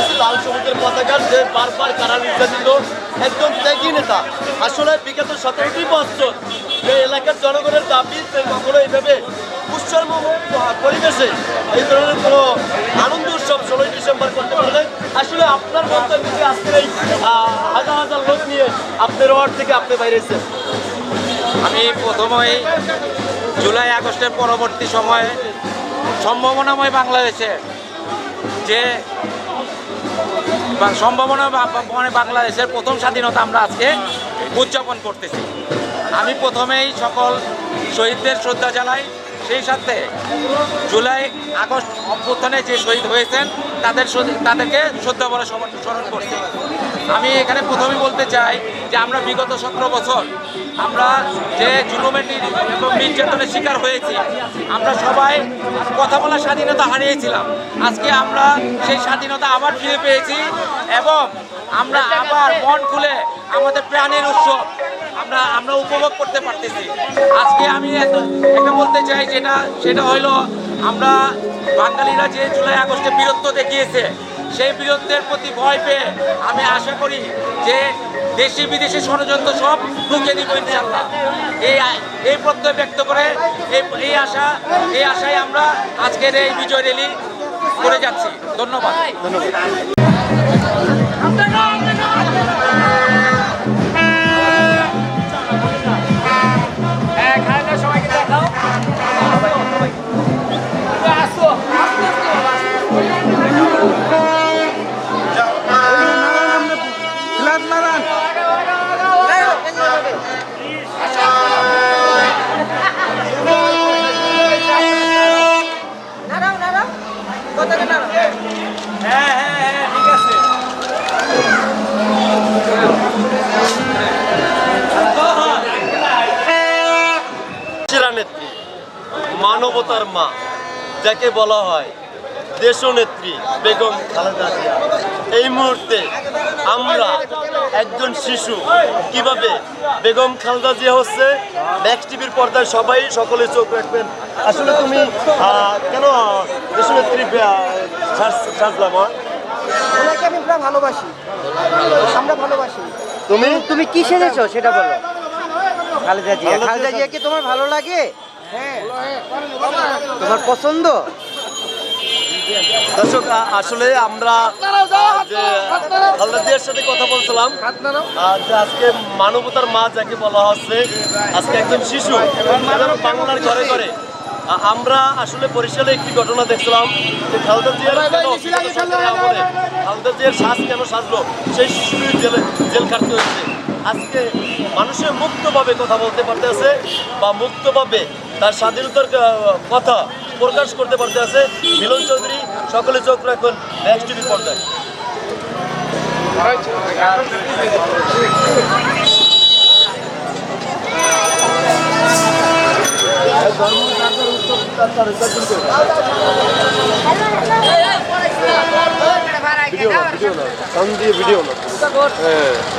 রাজাকার যে বারবার কারা নির্যাতিত একজন ত্যাগী নেতা। আসলে বিগত সতেরোটি বছর যে এলাকার জনগণের দাবি কখনো এইভাবে উৎসর্গ পরিবেশে এই ধরনের কোনো আনন্দ উৎসব ষোলোই ডিসেম্বর করতে পারলে আসলে আপনার মন্তব্য যে আজকের এই হাজার হাজার লোক নিয়ে আপনার ওয়ার্ড থেকে আপনি বাইরেছেন আমি প্রথমেই জুলাই আগস্টের পরবর্তী সময়ে সম্ভাবনাময় বাংলাদেশে যে সম্ভাবনা মানে বাংলাদেশের প্রথম স্বাধীনতা আমরা আজকে উদযাপন করতেছি। আমি প্রথমেই সকল শহীদদের শ্রদ্ধা জানাই। সেই সাথে জুলাই, আগস্ট অভ্যুত্থানে যে শহীদ হয়েছেন, তাদের তাদেরকে শ্রদ্ধা বলে স্মরণ করছি। আমি এখানে প্রথমেই বলতে চাই যে আমরা বিগত সতেরো বছর আমরা যে জুলুমের এবং নির্যাতনের শিকার হয়েছি, আমরা সবাই কথা বলার স্বাধীনতা হারিয়েছিলাম। আজকে আমরা সেই স্বাধীনতা আবার ফিরে পেয়েছি এবং আমরা আবার মন খুলে আমাদের প্রাণের উৎসব আমরা আমরা উপভোগ করতে পারতেছি। আজকে আমি একটা বলতে চাই যেটা, সেটা হলো আমরা বাঙালিরা যে জুলাই আগস্টে বীরত্ব দেখিয়েছে, সেই বীরত্বের প্রতি ভয় পেয়ে আমি আশা করি যে দেশি বিদেশি ষড়যন্ত্র সব ঢুকে দিব ইনশাল্লাহ এই এই প্রত্যয় ব্যক্ত করে এই এই আশা এই আশায় আমরা আজকের এই বিজয় র্যালি করে যাচ্ছি। ধন্যবাদ। নাড়াও মানবতার মা যাকে বলা হয় দেশনেত্রী বেগম খালেদা জিয়া। এই মুহূর্তে আমরা একজন শিশু কীভাবে বেগম খালেদা জিয়া হচ্ছে? নেক্সট টিভির পর্দায় সবাই সকলে চোখ রাখবেন। আসলে তুমি কেন দেশনেত্রী সাজলাম ওনাকে আমি ভালোবাসি। আমরা ভালোবাসি। তুমি? তুমি কি সেজেছো সেটা বলো। খালেদা জিয়া। খালেদা খালেদা জিয়া- জিয়া কি তোমার ভালো লাগে? তোমার পছন্দ? দর্শক আসলে আমরা যে সাথে কথা বলছিলাম যে আজকে মানবতার মা যাকে বলা হচ্ছে আজকে একজন শিশু এবং বাংলার ঘরে ঘরে। আমরা আসলে বরিশালে একটি ঘটনা দেখছিলাম যে খালেদা জিয়ার খালেদা জিয়ার শ্বাস কেন সাজলো? সেই শিশুর জেলে জেল কাটতে হয়েছে। আজকে মানুষের মুক্তভাবে কথা বলতে পারতেছে বা মুক্তভাবে তার স্বাধীনতার কথা প্রকাশ করতে পারতেছে। মিলন চৌধুরী সকলে চোখ রাখুন নেক্সট টিভি পর্দায়। ভিডিও না ভিডিও না।